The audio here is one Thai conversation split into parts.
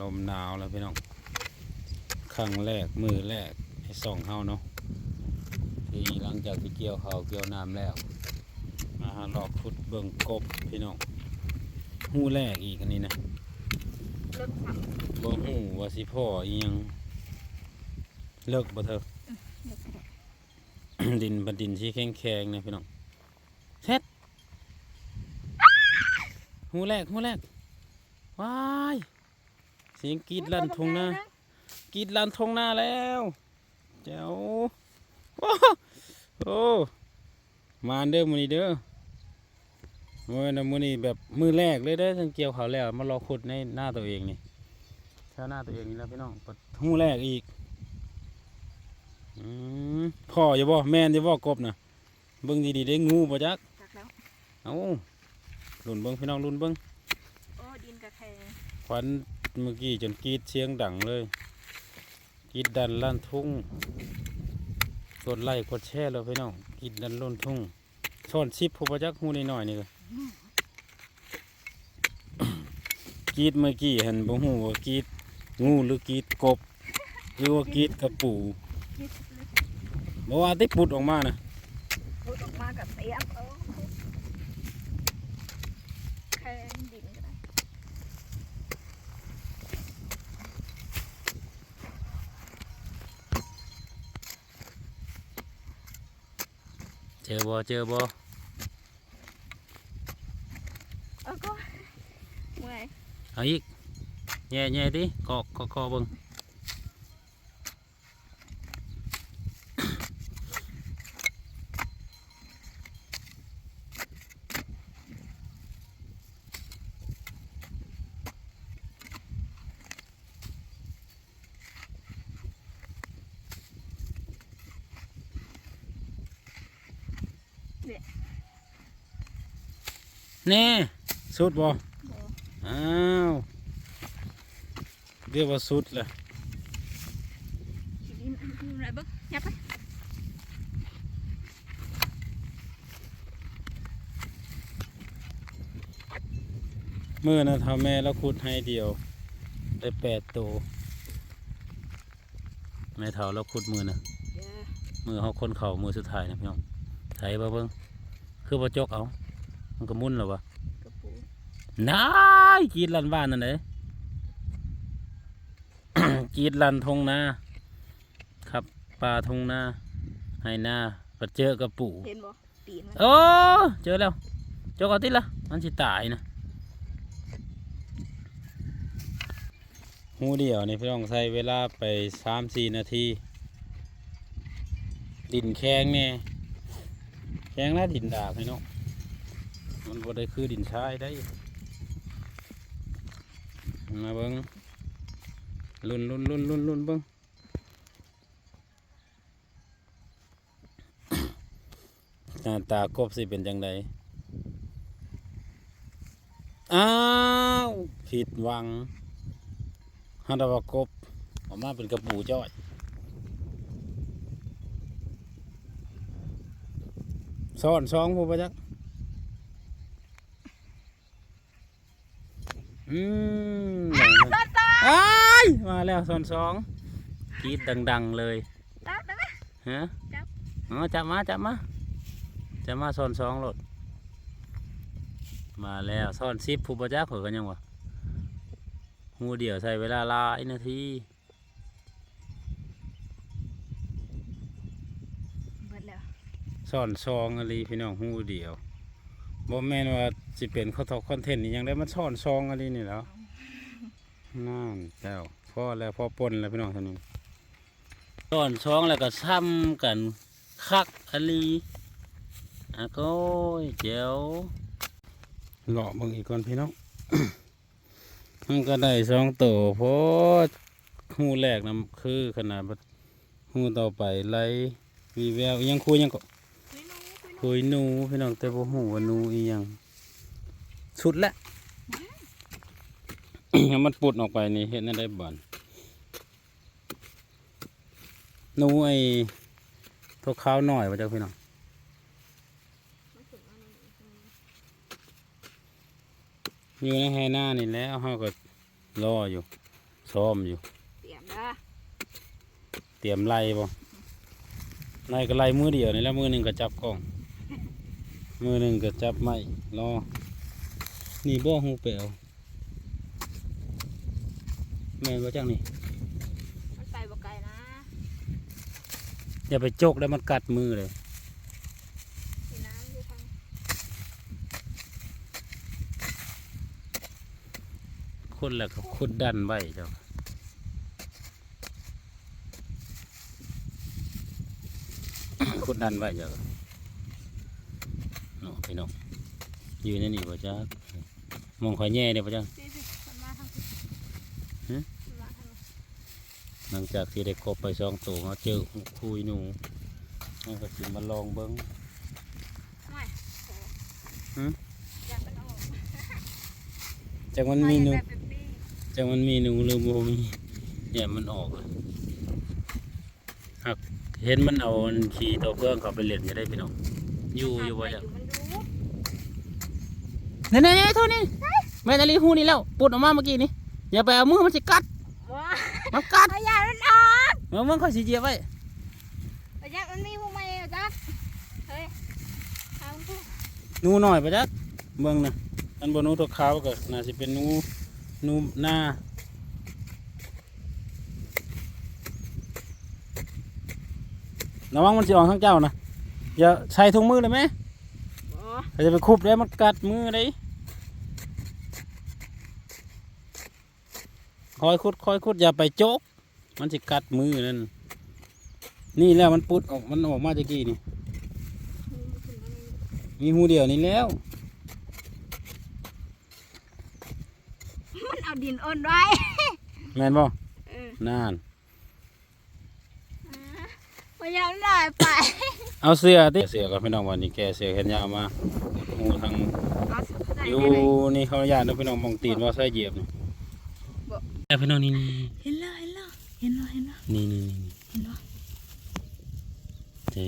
ลมหนาวแล้วพี่น้องครั้งแรกมือแรกให้ส่องเฮาเนาะทีหลังจากที่เกี่ยวเขาเกี่ยวน้ำแล้ว มาหาลอกขุดเบิ่งกบพี่น้องหู้แรกอีกอันนี้นะเริ่มสั่งบ่หู้ว่าสิพ่ออียังเลิกบ่เถอะดินบันดินที่แข็งแข็งนะพี่น้องเซ็ดหูแรกหูแรกว้าย เสียงกรีดลั่นทงหน้ากรีดลั่นทงหน้าแล้วเจ้าโอ้โอ้มาเด้อมื้อนี้เด้อมื้อนะมื้อนี้แบบมือแรกเลยเด้อทั้งเกี่ยวเขาวแล้วมารอขุดในหน้าตัวเองนี่แค่หน้าตัวเองนี่แหล้วพี่น้องปัดหูแรกอีกอืมพ่ออย่าบ่แม่นอย่าบ่กบนะเบิ่งดีๆได้งูบ่จักจักแล้วเอ้าลุ่นเบิ่งพี่น้องลุ่นเบิ่งโอ้ดินกระแทงควัน เมื่อกี้จนกรีดเสียงดังเลยกรีดดันลั่นทุ่งกดไลค์กดแชร์แล้วพี่น้องกรีดดันล้นทุ่งซ่อนชิปผู้บ่จักหูน้อยๆนี่ก็กรีดเมื่อกี้เห็นบ่ฮู้ว่ากรีดงูหรือกรีดกบ หรือว่ากรีดกระปูยิดเลยบ่ว่าได้ปุดออกมานะพูดออกมากับเสียงเออแทงดินก็ได้ เจอบ่เจอบ่เออก็เมื่อยเอาอีกแย่แย่ดิกอกกอกอเบิ่ง น่สุดบ่บ่อ้าวเรียกว่าสุดเลยขี้ดินอยู่ไหนเบิ้งยับไปมื่อนะทำแม่แล้วขุดให้เดียว ได้แปดตัวแม่เท่าแล้วขุดมือนะเดี๋ยวมือเขาคนเข่ามือสุดท้ายนะพี่น้อง ไถบ่เบิ่งคือบ่จกเอา มันก็มุนแล้ววะกระปูนายกรีดลันบ้านนั่นเลยกรีดลันทงนาครับปลาทงนาให้นาไปเจอกระปูเห็นบ่ตีนมันโอ้เจอแล้วจกเอาติดละมันสิตายนะหูเดียวนี่พี่น้องใช้เวลาไปสามสี่นาที ดินแข็งแน่แข็งแล้วดินดากพี่น้องมันบ่ได้คือดินชายได้มาเบิ้งลุนลุนลุนลุนลุนเบิ้งหน้าตากบสิเป็นจังไดอ้าวผิดหวังฮันดว่ากบออกมาเป็นกระปูจ้อย ซ้อนสองผู้ประจักอืมได้มาอ้ายมาแล้วซ้อนสองกรีดดัง ๆ เลยตับได้ไหมฮะจับอ๋อจับมาจับมาจับมาซ้อนสองรถมาแล้วซ้อนซิปผู้ประจักษ์เผื่อกันยังวะหูเดียวใช้เวลาหลายนาที เบิดแล้ว ซ้อนซองอะไรพี่น้องหูเดียวบ่แม่นว่าสิเป็นเขาทอคอนเทนต์นี่ยังได้มาซ้อนซองอะไรนี่แล้วนั่นเจ้าพ่อแล้วพ่อปนแล้วพี่น้องท่านนี้ซ้อนซองแล้วก็ซ้ำกันคักอะไรอะก็เจ๋วเลาะเบิ่งอีกก่อนพี่น้องมันก็ได้สองตัวพราะหูแรกนะคือขนาดหูต่อไปไล่วีแววยังคุยยังก็ คุยน้องคุยน้องคุยหนูพี่น้องแต่บ่ฮู้ว่าหนูอีหยังสุดละให้มันปุดออกไปนี่เฮ็ดนั่นได้บ่อนหนูไอ้ตัวขาวหน่อยว่าจักพี่น้องอยู่ในไฮหน้านี่แหล้วเขาก็รออยู่ซ้อมอยู่ เตรียมเด้อเตรียมไล่บ่ไล่ก็ไล่มือเดียวนี่แล้วมือหนึ่งก็จับกล้อง มือหนึ่งก็จับไม้รอ นี่บ่หูเปลวแม่นบ่จังนี่มันไปบ่ไกลนะอย่าไปจกแล้วมันกัดมือเลยมีน้ำอยู่ทางคนแล้วก็ขุดดันไว้เจ้าขุดดันไว้เจ้า เนาะพี่น้องอยู่ในนี่บ่จักมองข่อยแย่เด้บ่จังสิสิมันมาทางสิฮะมันมาทางนี้หลังจากที่ได้กบไปสองตัวมาเจอคุยหนูนี่ก็สิมาลองเบิ้งไม่โอ้หืมอยากมันออกจากมันมีหนูไปแบบปี้จากมันมีหนูหรือบ่มีเนี่ยมันออกอะหักเห็นมันเอาอันขี่ตัวเพื่องเขาไปเล่นจะได้พี่น้องอยู่อยู่บ่จังมั นดูนี่นี่นี่โทษนี่แม่นาลีหูนี่แล้วปุดออกมาเมื่อกี้นี่อย่าไปเอามือมันสิกัดว้ามันกัดเอาอยามันออกเมื่อมันค่อยสิเหยียบไว้เอาอยามันมีผู้ใหม่เหรอจ๊ะเฮ้ยทางผู้หนูหน่อยไปจักเบิ่งนะอันบนหนูตัวขาวก็น่าสิเป็นหนูหนูหน้าระวังมันสิออกทั้งเจ้านะอย่าใส่ถุงมือเลยไหมบ่เขาจะไปคุบได้มันกัดมือได้ คอยคุดคอยคุดอย่าไปโจก มันจะกัดมือนั่นนี่แล้วมันปุดออกมันออกมาจากกี้นี่มีหูเดียวนี่แล้ว มันเอาดินอ้นไว้แม่นบ่เออนานพยายามได้ไป เอาเสื้อติเสื้อกับพี่น้องวันนี้แกเสื้อแขนยาวมาหูทางเอาใส่อยู่ได้เลยนี่เขาญาติพี่น้องมองตีนว่าใส่เหยียบนี่ บ่แต่พี่น้องนี่นี่เห็นแล้วเห็นแล้วเห็นแล้วเห็นแล้วนี่นี่นี่นี่เห็นแล้วเจ๊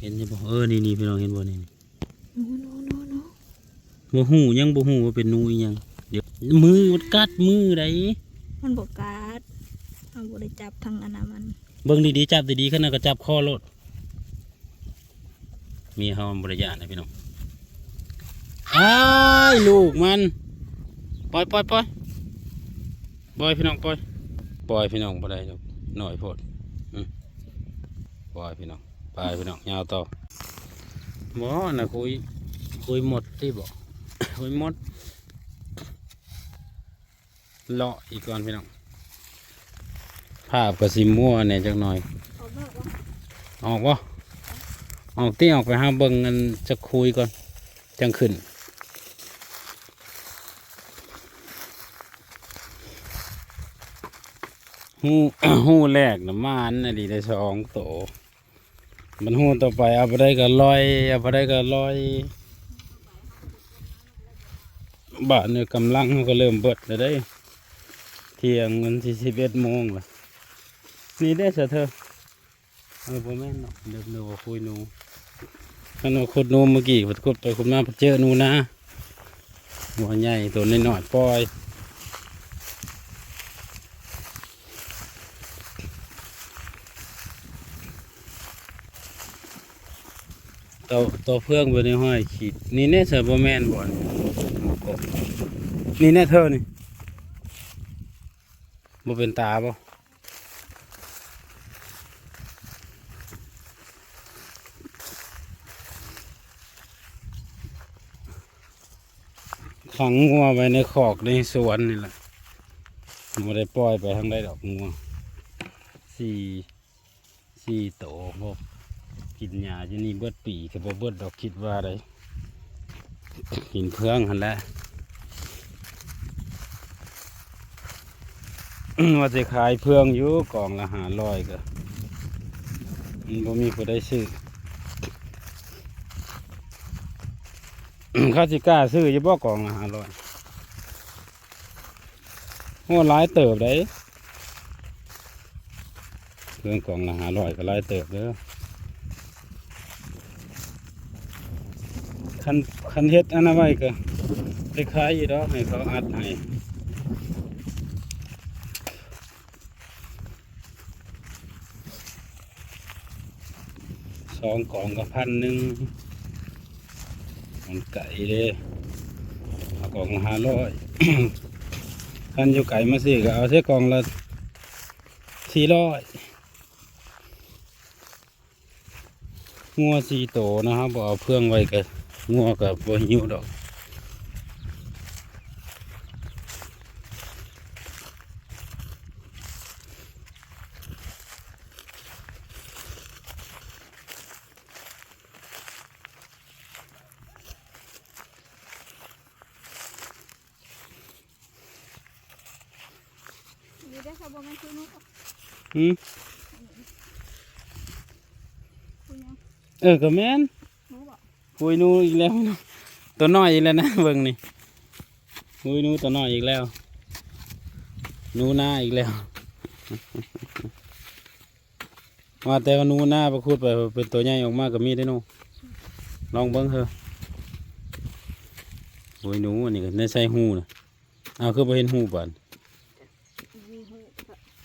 เห็นใช่บ่เออนี่นี่พี่น้องเห็นบ่นี่นี่โน้โน้โน้โน้บ่หูยังบ่หูว่าเป็นหนูอีหยัง เดี๋ยวมือมันกัดมือไดมันบกกาดเอาบริจับทางอนนามัน เบิ่งดีๆจับดีๆขนาดก็จับคอโลดมีเฮามันบ่ได้ยานนะพี่น้องอ้ายลูกมัน ปล่อยปล่อยปล่อย ปล่อยพี่น้องปล่อยปล่อยพี่น้องบ่ได้ดอกน้อยโพดอืมปล่อยพี่น้องไปพี่น้องยาวต่อบ่น่ะคุยคุยหมดที่บ่คุยหมดเลาะอีกก่อนพี่น้องภาพก็สิมั่วแหน่จักหน่อยเอาเลิกว่าออกวะออกที่ออกไปหาเบิ่งกันจะคุยก่อนจังขึ้น หูหูแรกนะมานนะดีได้สองโต มันหูต่อไปเอาไปได้ก็ลอยเอาไปได้ก็ลอยบาทเนี่ยกำลังก็เริ่มเบิดแล้วได้ เที่ยงวันที่สิบเอ็ดโมงละนี่ได้เสะเธอเออบ่แม่เนาะเดี๋ยวหนูคุยหนูขันว่าขุดหนูเมื่อกี้ขุดไปขุดมาเจอหนูนะหัวใหญ่ตัวน้อยๆปล่อย ตัวตัวเพื่องบนในห้อยขีดนี่แน่เสือบแมนบ่อนหมูกบนี่แน่เธอนี่บ่เป็นตาบ่ขังงัวไว้ในขอกในสวนนี่แหละไม่ได้ปล่อยไปทางใดดอกงัวสี่สี่โตพวก กินหญ้าอยู่นี่เบิดปีกับเบิดดอกคิดว่าอะไรกินเพื่องหันและว่าจะขายเพื่องอยู่กล่องละหาร้อยก็มันบ่มีผู้ได้ซื้อเขาสิกล้าซื้อจะบ่กล่องละหาร้อยโอ้หลายเติบได้เรื่องกล่องละหาร้อยก็หลายเติบเด้อ คันคันเฮ็ดอันนั้นไว้ก็ไปขายอีดอกให้เขาอัดให้สองกล่องกับพันหนึ่งมันไก่เลยเอากล่องห้าร้อยพันอยู่ไก่มาสิก็เอาเส้กล่องละสี่ร้อยงัวสี่โตนะครับเอาเพื่องไว้กัน งัวกับบ่หิวดอกนี่ได้สบมันคือนุ๊กอืมคุณยังเออก็แม่น นุ๊กบอกหุยนูอีกแล้วตัวน้อยอีกแล้วนะเบิ่งนี่หุยนูตัวน้อยอีกแล้วนูหน้าอีกแล้วว่าแต่ว่าหนูหน้าประคุดไปเป็นตัวใหญ่ออกมาก็มีได้นูลองเบิ่งเถอะหุยนูอันนี้ก็ในใส่หูนะเอาคือบ่เห็นหูบาน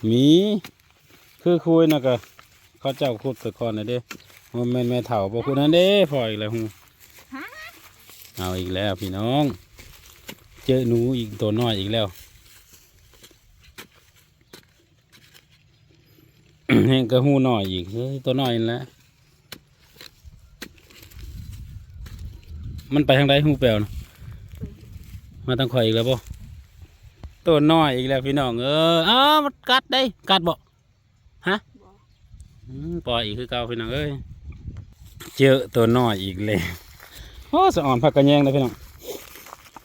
มีคือคุยนะก็เขาเจ้าคุดไปก่อนนะเด้มันแม่แม่เฒ่าบ่คุดนั่นเด้พออีกแล้วหู เอาอีกแล้วพี่น้อง เจอหนูอีกตัวน้อยอีกแล้วเห็นกระหูน้อยอีกเฮ้ยตัวน้อยนั่นแหละมันไปทางใดหูแปลวนะมาทางข่อยอีกแล้วบ่ตัวน้อยอีกแล้วพี่น้องเอออ้าวมันกัดได้กัดบ่บอกอืมปล่อยอีกคือเก่าพี่น้องเอ้ยเจอตัวน้อยอีกเลย โอ้สะอ่อนผักกระแยงเลยพี่น้อง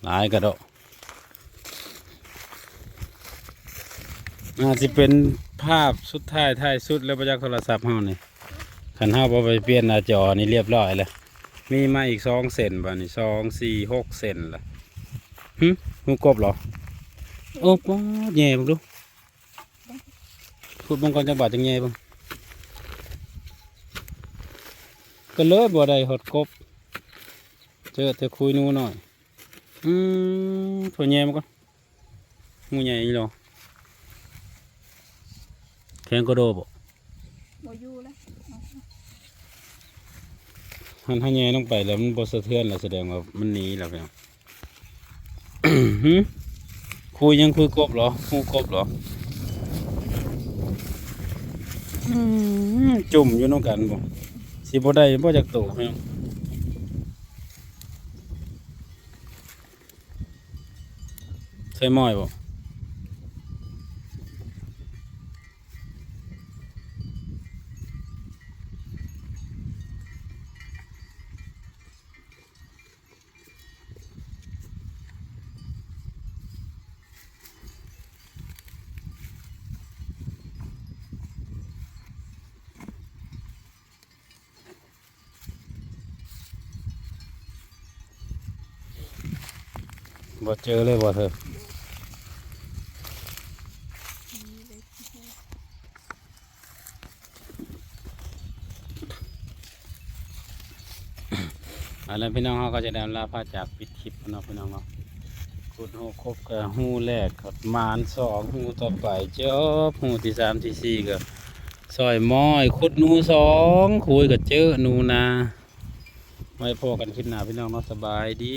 หลายกระโดดอาจจะเป็นภาพสุดท้ายท้ายสุดแล้วประจักษ์โทรศัพท์เฮานี่ขันเฮาบ่ไปเปลี่ยนหน้าจอนี่เรียบร้อยแล้วมีมาอีกสองเซนบ่นี่สองสี่หกเซนละหึหูกบเหรอโอ้ปอแย่บังดูพูดบังก่อนจังบาดจังแย่บังก็เลยบ่ได้หดกบ เจอแต่คุยหนูหน่อย อืมตัวแย่มันก็งูใหญ่อีหรอแข็งก็โดบ่บอยู่แล้วหันให้แย่ลงไปแล้วมันบ่สะเทือนแล้วแสดงว่ามันหนีแล้วพี่น้องหึคุยยังคุยกบเหรอคุยกบเหรออืมจุ่มอยู่น้องกันบ่สิบ่ได้บ่จากโตพี่น้อง ใช่ม้อยบ่ บ่ เจอเลยบ่เธอเอะไรพี่น้องเขาก็จะได้ลาพาจากปิดคลิปเนาะพี่น้องเนาะขุดหูครบกับหูแรกขัดมานสองหูต่อไปเจ้าหูที่สามที่สี่ก็ซอยม้อยขุดหนูสองคุยกับเจอหนูนาไว้พอกันคลิปหน้าพี่น้องเนาะสบายดี